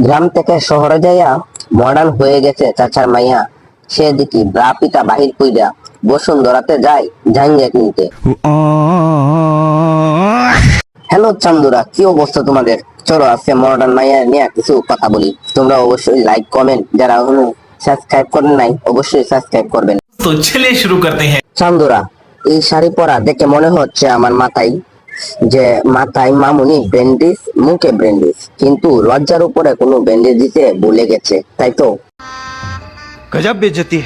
গ্রাম থেকে শহরে যাইয়া মডার্ন হয়ে গেছে চাচার মাইয়া। সে দেখি ব্রা পিতা বাহির কইরা বসুন্ধরাতে যায় জাহাঙ্গা কিনতে। হ্যালো চান্দুরা কি অবস্থা তোমাদের? চলো আজকে মডার্ন মাইয়া নিয়ে কিছু কথা বলি। তোমরা অবশ্যই লাইক কমেন্ট যারা এখনও সাবস্ক্রাইব করেন নাই অবশ্যই সাবস্ক্রাইব করবেন। তো ছেলে শুরু করতে হ্যাঁ। চান্দুরা এই শাড়ি পরা দেখে মনে হচ্ছে আমার মাথায় যে মাথায় মামুনি ব্যান্ডেজ মুখে ব্যান্ডেজ কিন্তু লজ্জার উপরে কোনো ব্যান্ডেজ দিতে ভুলে গেছে তাই তো? গজব বেজতি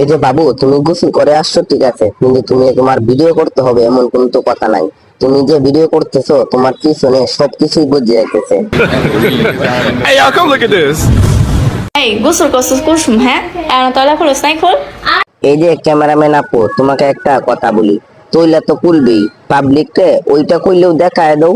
এই যে বাবু তুমি গোসল করে আসছো ঠিক আছে কিন্তু তুমি তোমার ভিডিও করতে হবে এমন কোনো তো কথা নাই। তুমি যে ভিডিও করতেছো তোমার কি পিছনে সবকিছুই বুঝে যাইতেছে। এই হাউ লুক এট দিস এই গোসল করছিস কুসুম হ্যাঁ? আর তলা খোলস নাই এই যে ক্যামেরাম্যান আপু তোমাকে একটা কথা বলি। তৈলা তো কুলবেই পাবলিককে ওইটা কইলেও দেখায় দাও।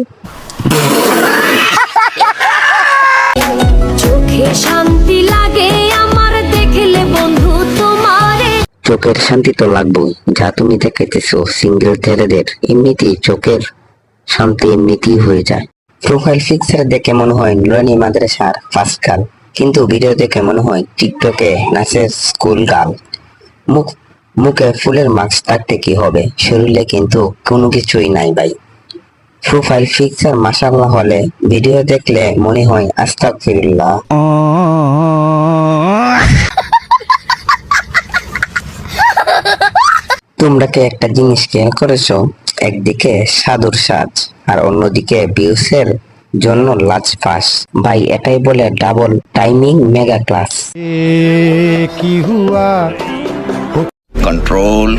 শান্তি লাগে আমার দেখলে বন্ধু তোমারে। চোখের শান্তি তো লাগবেই যা তুমি দেখাইতেছো সিঙ্গেল ছেলেদের এমনিতেই চোখের শান্তি এমনিতেই হয়ে যায়। প্রোফাইল পিকচার দেখে মনে হয় নুরানি মাদ্রাসার ফার্স্ট গার্ল কিন্তু ভিডিও দেখে মনে হয় টিকটকে নাচের স্কুল গার্ল মুখ মুখে ফুলের মাস্ক থাকতে কি হবে? শরীরে কিন্তু কোনো কিছুই নাই ভাই। প্রোফাইল পিকচার মাসাল্লাহ হলে ভিডিও দেখলে মনে হয় আস্তাগফিরুল্লাহ। তোমরা কি একটা জিনিস খেয়াল করেছ? একদিকে সাধুর সাজ আর অন্যদিকে বিউসের জন্য লাজ পাস ভাই, এটাই বলে double timing mega class control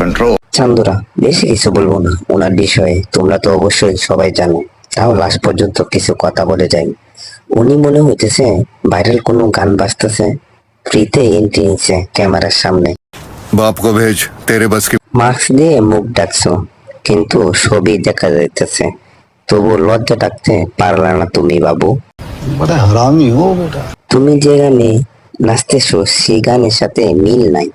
control চান্দুরা বেশি কিছু বলব না। ওনার বিষয়ে তোমরা তো অবশ্যই সবাই জানো। তাও লাস্ট পর্যন্ত কিছু কথা বলে যাই। উনি মনে হইতেছে ভাইরাল কোনো গান বাজতেছে। ফ্রিতে এন্ট্রি নিচ্ছে ক্যামেরার সামনে। বাপ কো ভেজ তেরে বাস কি মাস্ক দিয়ে মুখ ডাকছো কিন্তু ছবি দেখা যাইতেছে। তবু লজ্জা ডাকতে পারলা না তুমি বাবু। তুমি যে গানে নাচতেছো সেই গানের সাথে মিল নাই।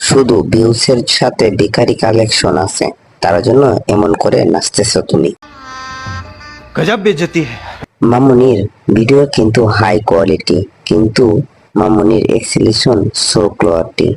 শুধু বিউসের সাথে বেকারি কালেকশন আছে। তার জন্য এমন করে নাচতেছো তুমি। মামুনির ভিডিও কিন্তু হাই কোয়ালিটি কিন্তু মামুনির এক্সিলেশন সো ক্লোয়ারটি